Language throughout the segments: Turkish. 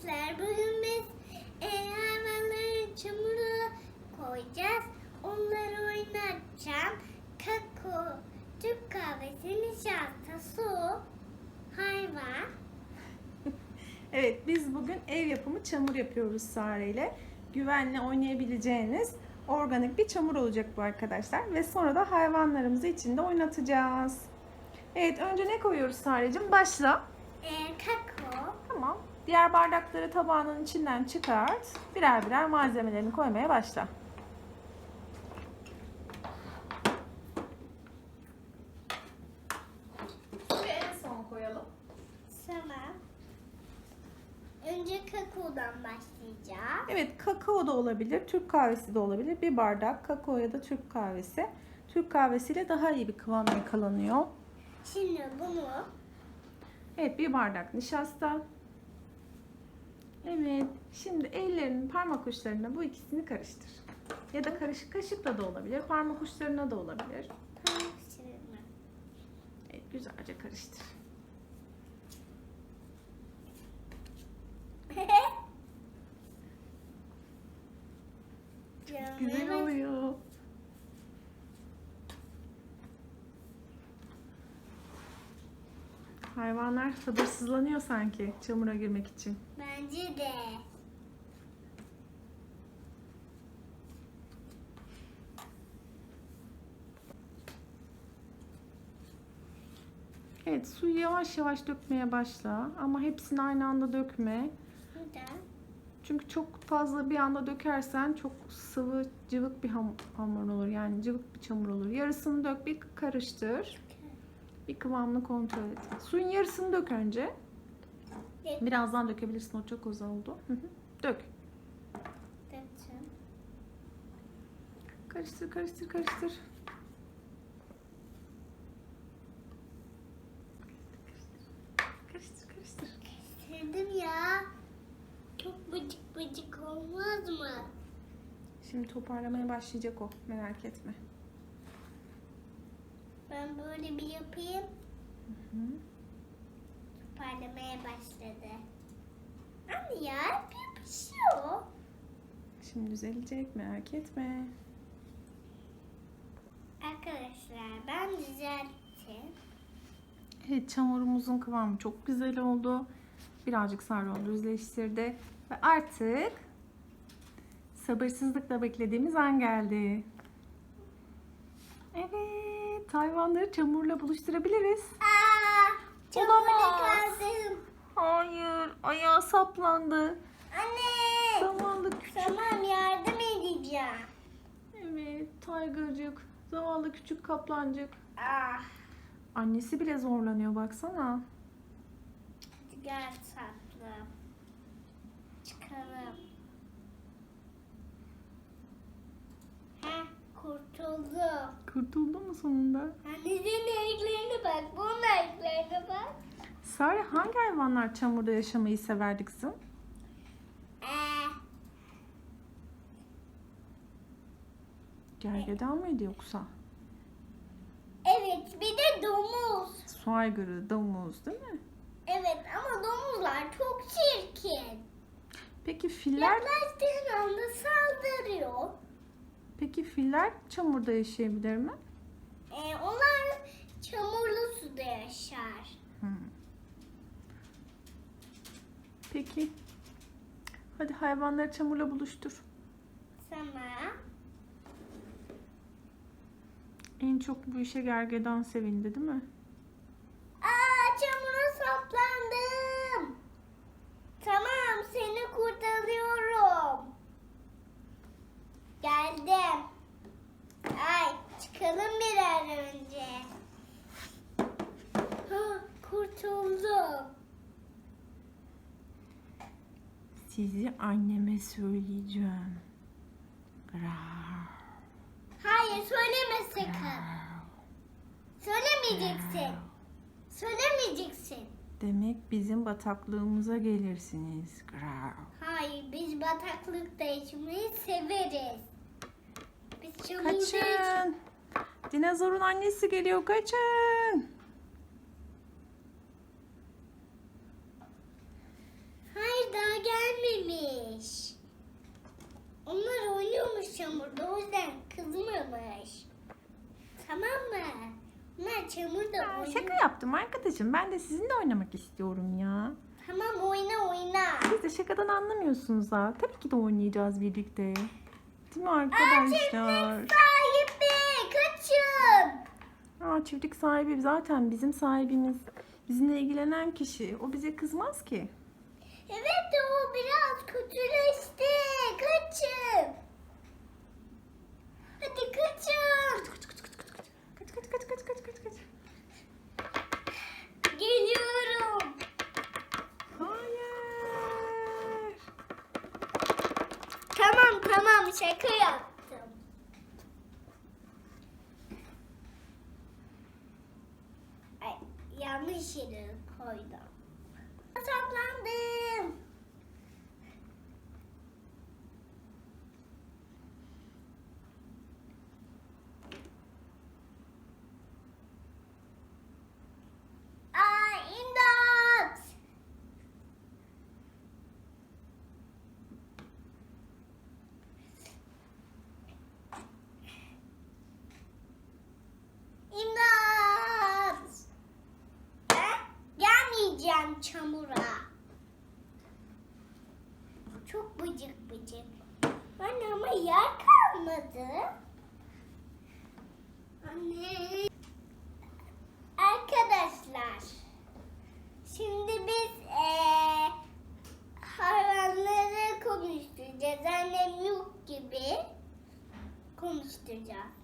Arkadaşlar bugün biz e, hayvanların çamuru koyacağız. Onları oynatacağım. Kakao, Türk kahvesi, nişasta, su, hayvan. Evet biz bugün ev yapımı çamur yapıyoruz Sare ile. Güvenle oynayabileceğiniz organik bir çamur olacak bu arkadaşlar. Ve sonra da hayvanlarımızı içinde oynatacağız. Evet önce ne koyuyoruz Sare'cim? Başla. E, kakao. Diğer bardakları tabağının içinden çıkart. Birer birer malzemelerini koymaya başla. Suyu en son koyalım. tamam. Önce kakaodan başlayacağım. Evet kakao da olabilir, Türk kahvesi de olabilir. Bir bardak kakao ya da Türk kahvesi. Türk kahvesiyle daha iyi bir kıvam yakalanıyor. Şimdi bunu Evet bir bardak nişasta. Evet şimdi ellerinin parmak uçlarına bu ikisini karıştır. Ya da karışık kaşıkla da olabilir, parmak uçlarına da olabilir. Evet güzelce karıştır. Güzel oluyor. Hayvanlar sabırsızlanıyor sanki çamura girmek için. Bence de. Evet suyu yavaş yavaş dökmeye başla ama hepsini aynı anda dökme. Neden? Çünkü çok fazla bir anda dökersen çok sıvı cıvık bir ham- hamur olur. Yani cıvık bir çamur olur. Yarısını dök bir karıştır. Bir kıvamını kontrol et. Suyun yarısını dök önce. Birazdan dökebilirsin o çok az oldu. Hı hı. Dök. Döktüm. Karıştır karıştır karıştır. Karıştır karıştır. Sevdim ya. Çok bıcık bıcık olmaz mı? Şimdi toparlamaya başlayacak o. Merak etme. Ben böyle bir yapayım. Hı. Parlamaya başladı. Anne ya yapışıyor. Şimdi düzelecek merak etme. Arkadaşlar ben düzelttim. Evet çamurumuzun kıvamı çok güzel oldu. Birazcık sarı düzleştirdi. Ve artık sabırsızlıkla beklediğimiz an geldi. Evet hayvanları çamurla buluşturabiliriz. Aa, çamurda kaldım. Hayır ayağı saplandı. Anne. Zavallı küçük. Tamam yardım edeceğim. Evet Tiger'cık. Zavallı küçük kaplancık. Ah. Annesi bile zorlanıyor baksana. Gel tatlım. Çıkalım. Heh kurtuldu. Kurtuldu mu sonunda? Anne senin ayaklarına bak. Bunun ayaklarına bak. Sare hangi hayvanlar çamurda yaşamayı severdi kızım? Ee, Gergedan mıydı yoksa? evet bir de domuz. Su aygırı, domuz değil mi? Evet ama domuzlar çok çirkin. Peki filler, Yaklaştığın anda saldırıyor. Peki filler çamurda yaşayabilir mi? Ee, onlar çamurlu suda yaşar. Hmm. Peki. Hadi hayvanları çamurla buluştur. Sana En çok bu işe gergedan sevindi değil mi? Aa çamura saplandım. Tamam seni kurtarıyorum. Geldim. Ay çıkalım bir an önce. Ha, kurtuldum. Sizi anneme söyleyeceğim. Hayır söyleme sakın. Söylemeyeceksin. Söylemeyeceksin. Demek bizim bataklığımıza gelirsiniz. Hayır biz bataklıkta içmeyi severiz. Biz çamurda Kaçın. Dinozorun annesi geliyor kaçın. Hayır daha gel. Değilmiş. Onlar oynuyormuş çamurda o yüzden kızmamış. Tamam mı? Onlar çamurda Ya, oynuyor. şaka yaptım arkadaşım. Ben de sizinle oynamak istiyorum ya. Tamam oyna oyna. Siz de şakadan anlamıyorsunuz ha. Tabii ki de oynayacağız birlikte. Değil mi arkadaşlar? Sahibi kaçın. Aa, çiftlik sahibi zaten bizim sahibimiz. Bizimle ilgilenen kişi. O bize kızmaz ki. Tamam şaka yaptım. Ay, yanlış yere koydum. Çamura. Çok bıcık bıcık. Anne ama yer kalmadı. Anne. Arkadaşlar. Şimdi biz eee hayvanları konuşturacağız. Annem yok gibi konuşturacağız.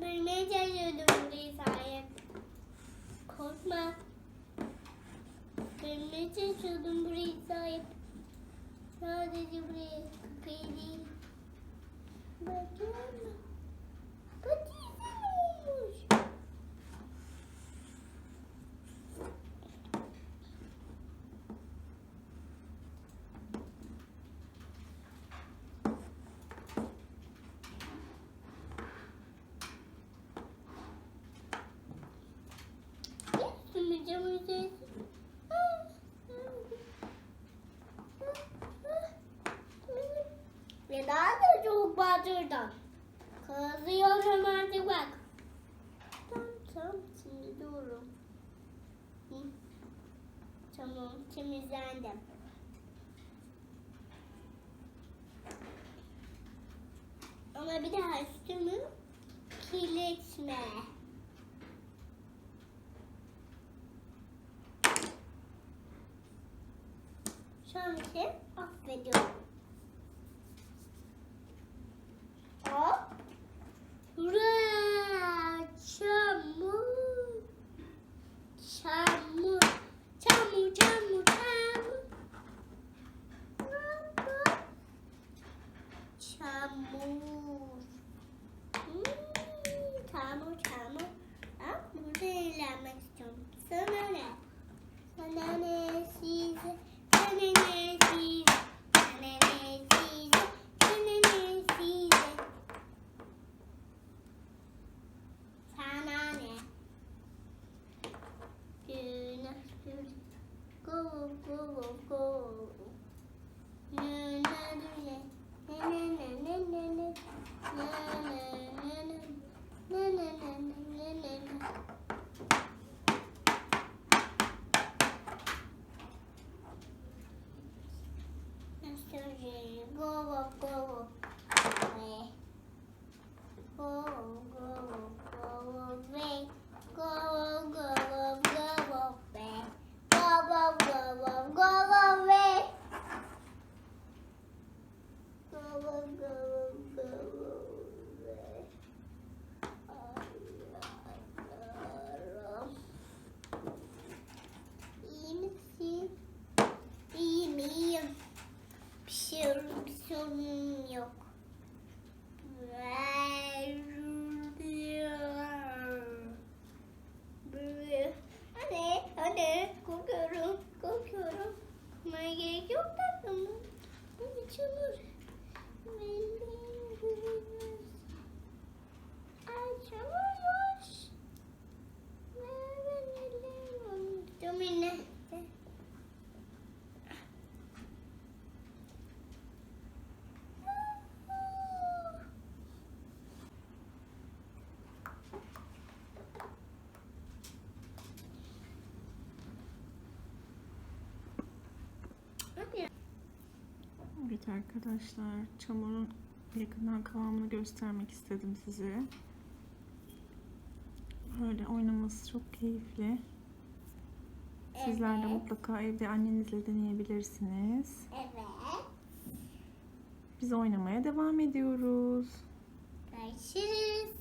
Süpürmeye çalışıyordum sahip. Korkma. Süpürmeye çalışıyordum sahip. Sadece buraya kakayı değil. Patisim Üzerine. Ve daha da çok batırdım. Kazıyorum artık bak. Şimdi doğru. Hı. Tamam temizlendim. Ama bir daha üstümü kirletme. Şu an için affediyorum. Hop. Hurra! Çamur. Çamur. Çamur, çamur, çamur. Çamur. Hmm, çamur, çamur. Ben burada eğlenmek istiyorum. Sana ne? Sana ne? Size... morning. Good Evet arkadaşlar çamurun yakından kıvamını göstermek istedim size. Böyle oynaması çok keyifli. Sizler de Evet. mutlaka evde annenizle deneyebilirsiniz. Evet. Biz oynamaya devam ediyoruz. Görüşürüz.